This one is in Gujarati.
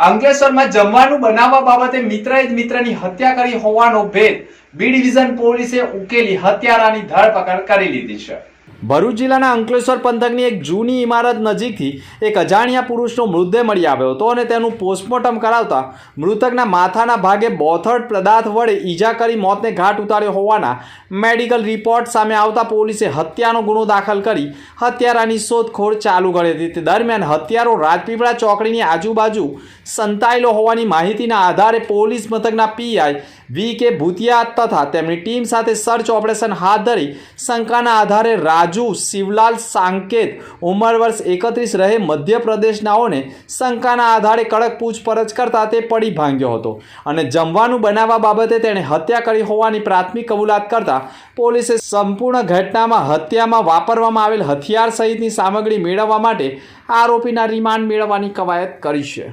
અંકલેશ્વરમાં જમવાનું બનાવવા બાબતે મિત્રએ જ મિત્રની હત્યા કરી હોવાનો ભેદ. બી ડિવિઝન પોલીસે ઉકેલી હત્યારાની ધરપકડ કરી લીધી છે. ભરૂચ જિલ્લાના અંકલેશ્વર પંથકની એક જૂની ઇમારત નજીકથી એક અજાણ્યા પુરુષનો મૃતદેહ મળી આવ્યો હતો અને તેનું પોસ્ટમોર્ટમ કરાવતા મૃતકના માથાના ભાગે બોથડ પદાર્થ વડે ઈજા કરી મોતને ઘાટ ઉતાર્યો હોવાના મેડિકલ રિપોર્ટ સામે આવતા પોલીસે હત્યાનો ગુનો દાખલ કરી હત્યારાની શોધખોળ ચાલુ કરી હતી તે દરમિયાન હત્યારો રાજપીપળા ચોકડીની આજુબાજુ સંતાયેલો હોવાની માહિતીના આધારે પોલીસ મથકના પીઆઈ વી કે ભૂતિયા તથા તેમની ટીમ સાથે સર્ચ ઓપરેશન હાથ ધરી શંકાના આધારે રાજુ, શિવલાલ, સાંકેત ઉંમર વર્ષ એકત્રીસ રહે મધ્યપ્રદેશનાઓને શંકાના આધારે કડક પૂછપરછ કરતા તે પડી ભાંગ્યો હતો અને જમવાનું બનાવવા બાબતે તેણે હત્યા કરી હોવાની પ્રાથમિક કબૂલાત કરતા પોલીસે સંપૂર્ણ ઘટનામાં હત્યામાં વાપરવામાં આવેલ હથિયાર સહિતની સામગ્રી મેળવવા માટે આરોપીના રિમાન્ડ મેળવવાની કવાયત કરી છે.